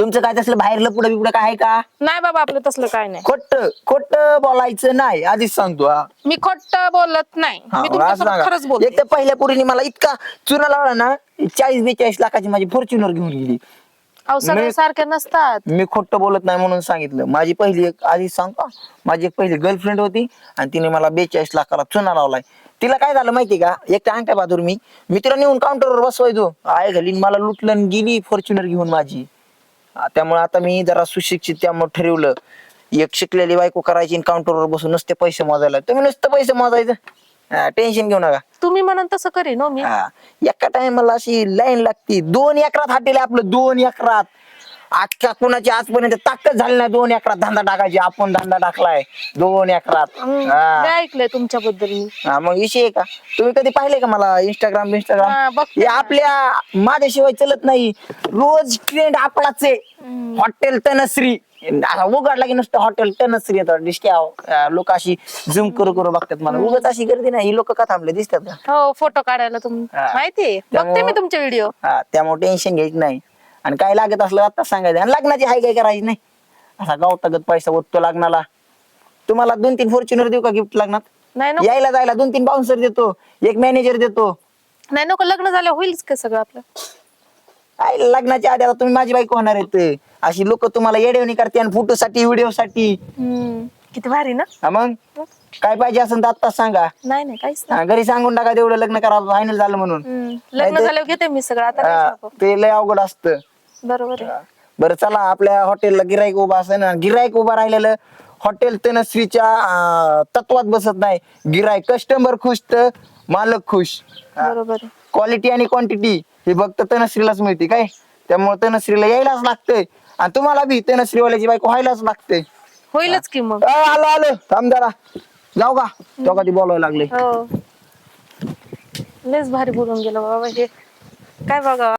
तुमचं काय तसलं बाहेरलं पुढे बिपुढे काय आहे का? नाही बाबा आपलं तसलं काय नाही. खोट खोट बोलायचं नाही आधीच सांगतो हा. मी खोट बोलत नाही. हा, मी असं तुमच्यासोबत खरंच सांगा. बोलते. एक तर पहिल्या पुरीने मला इतका चुना लावला ना चाळीस बेचाळीस लाखाची माझी फॉर्च्युनर घेऊन गेली. अहो सगळे मी- सारखे नसतात. मी खोटं बोलत नाही म्हणून सांगितलं. माझी पहिली एक आधी सांग का माझी एक पहिली गर्लफ्रेंड होती आणि तिने मला बेचाळीस लाखाला चुना लावलाय. तिला काय झालं माहिती का? एक तर अंगठ्या बहादूर मी. मी तिला नेऊन काउंटरवर बसवायचो. आय घालीन मला लुटलं आणि गेली फॉर्च्युनर घेऊन माझी. त्यामुळे आता मी जरा सुशिक्षित त्यामुळे ठरवलं. एक शिकलेली बायको करायची काउंटरवर बसून नुसते पैसे मोजायला तुम्ही नुसतं पैसे मोजायचं. टेन्शन घेऊ नका. तुम्ही म्हणून तसं करीन हो मी. हा. एका टायमाला अशी लाईन लागती. दोन एकरात हाटेल आपलं दोन एकरात. अख्ख्या कुणाची आजपर्यंत ताकद झाली नाही. दोन एकरात धंदा टाकायची. आपण धंदा टाकलाय. दोन एकरात. हा. लय ऐकलंय तुमच्याबद्दल मी? हा, मग विषय आहे का? तुम्ही कधी पाहिले का मला इंस्टाग्राम हा, इंस्टाग्राम बघते हे ना. आपल्या माझ्याशिवाय चलत नाही. रोज ट्रेंड आपलाच. आहे हॉटेल तनश्री. असा उघडला की नुसतं हॉटेल तनश्री येतं. डिस्क्या लोक अशी झूम करू करू बघतात मला. उगाच अशी गर्दी नाही. ही लोक का थांबले? दिसतात का? हो फोटो काढायला तुम हा. माहितीये बघते त्यामुळं- मी तुमचे व्हिडिओ हा त्यामुळे टेन्शन घ्यायचं नाही. आणि काय लागत असलं आता सांगायचं आणि लग्नाची हाय काय करायची नाही. असा गावतागत पैसा ओततो लग्नाला. तुम्हाला दोन तीन फॉर्च्युनर देऊ का गिफ्ट लग्नात? नाही नको. यायला जायला दोन तीन बाउन्सर देतो एक मॅनेजर देतो. नाही नको लग्न झालं होईलच का सगळं आपलं? काय लग्नाच्या आधी आता तुम्ही माझी बायको होणार आहेत. अशी लोक तुम्हाला येडवणी करते आणि फोटो साठी व्हिडिओ साठी हम्म, किती भारी ना? हा मग? काय पाहिजे असं तर आत्ताच सांगा. नाही नाही काहीच नाही. हा, घरी सांगून टाका तेवढं लग्न करा फायनल झालं म्हणून. हम्म, लग्न नाही ते- झाल्यावर घेते मी सगळं आता हा. ते लय अवघड असतं. बरोबर आहे. बरं चला आपल्या हॉटेलला गिराईक उभा असेल ना. गिराईक उभा राहिलेलं हॉटेल तनश्रीच्या अं, तत्वात बसत नाही. गिराईक कस्टमर खुश तर मालक खुश. बरोबर आहे. क्वालिटी आणि क्वांटिटी हे फक्त तनश्रीलाच मिळते काय? त्यामुळे तनश्रीला यायलाच लागतंय. आणि तुम्हाला बी तनश्रीवाल्याची बायको व्हायलाच लागते होईलच की मग. आलो आलो. थांब जरा. जाऊ का? तो कधी बोलायला लागले. हो. लयच भारी बोलून गेलो बाबा हे. काय बघा.